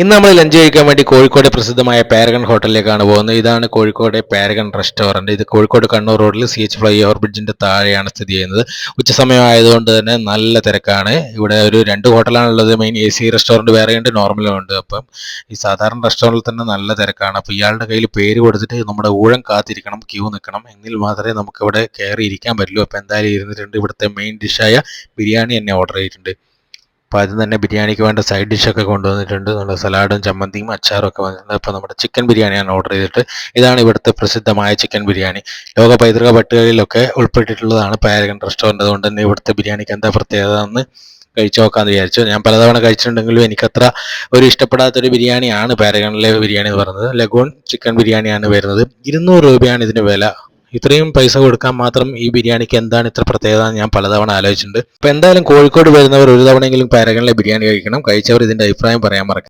ഇന്ന് നമ്മൾ ലഞ്ച് കഴിക്കാൻ വേണ്ടി കോഴിക്കോട് പ്രസിദ്ധമായ പാരഗൺ ഹോട്ടലിലേക്കാണ് പോകുന്നത്. ഇതാണ് കോഴിക്കോട് പാരഗൺ റെസ്റ്റോറന്റ് ഇത് കോഴിക്കോട് കണ്ണൂർ റോഡിൽ സി എച്ച് ഫ്ലൈ ഓവർ ബ്രിഡ്ജിന്റെ താഴെയാണ് സ്ഥിതി ചെയ്യുന്നത്. ഉച്ചസമയം ആയതുകൊണ്ട് തന്നെ നല്ല തിരക്കാണ്. ഇവിടെ ഒരു രണ്ട് ഹോട്ടലാണ് ഉള്ളത് മെയിൻ എ സി റെസ്റ്റോറന്റ് ഉണ്ട് നോർമലും ഉണ്ട്. അപ്പം ഈ സാധാരണ റെസ്റ്റോറന്റിൽ തന്നെ നല്ല തിരക്കാണ്. അപ്പോൾ ഇയാളുടെ കയ്യിൽ പേര് കൊടുത്തിട്ട് നമ്മുടെ ഊഴം കാത്തിരിക്കണം ക്യൂ നിൽക്കണം. എങ്കിൽ മാത്രമേ നമുക്കിവിടെ കയറി ഇരിക്കാൻ പറ്റുള്ളൂ. അപ്പോൾ എന്തായാലും ഇരുന്നിട്ടുണ്ട് ഇവിടുത്തെ മെയിൻ ഡിഷായ ബിരിയാണി തന്നെ ഓർഡർ ചെയ്തിട്ടുണ്ട്. അപ്പോൾ ആദ്യം തന്നെ ബിരിയാണിക്ക് വേണ്ട സൈഡ് ഡിഷൊക്കെ കൊണ്ടുവന്നിട്ടുണ്ട്. നമ്മുടെ സലാഡും ചമ്മന്തിയും അച്ചാറും ഒക്കെ വന്നിട്ടുണ്ട്. അപ്പോൾ നമ്മുടെ ചിക്കൻ ബിരിയാണിയാണ് ഓർഡർ ചെയ്തിട്ട് ഇതാണ് ഇവിടുത്തെ പ്രസിദ്ധമായ ചിക്കൻ ബിരിയാണി. ലോക പൈതൃക പട്ടികളിലൊക്കെ ഉൾപ്പെട്ടിട്ടുള്ളതാണ്. പാരഗൺ റെസ്റ്റോറന്റ് അതുകൊണ്ട് തന്നെ ഇവിടുത്തെ ബിരിയാണിക്ക് എന്താ പ്രത്യേകത എന്ന് കഴിച്ചു നോക്കാമെന്ന് വിചാരിച്ചു. ഞാൻ പലതവണ കഴിച്ചിട്ടുണ്ടെങ്കിലും എനിക്കത്ര ഒരു ഇഷ്ടപ്പെടാത്തൊരു ബിരിയാണിയാണ് പാരഗണിലെ ബിരിയാണി എന്ന് പറയുന്നത്. ലഗോൺ ചിക്കൻ ബിരിയാണിയാണ് വരുന്നത്. ഇരുന്നൂറ് രൂപയാണ് ഇതിന് വില. ഇത്രയും പൈസ കൊടുക്കാൻ മാത്രം ഈ ബിരിയാണിക്ക് എന്താണ് ഇത്ര പ്രത്യേകത ഞാൻ പലതവണ ആലോചിച്ചിട്ടുണ്ട്. അപ്പോൾ എന്തായാലും കോഴിക്കോട് വരുന്നവർ ഒരു തവണയെങ്കിലും പാരഗണിലെ ബിരിയാണി കഴിക്കണം. കഴിച്ചവർ ഇതിന്റെ അഭിപ്രായം പറയാൻ മറക്കും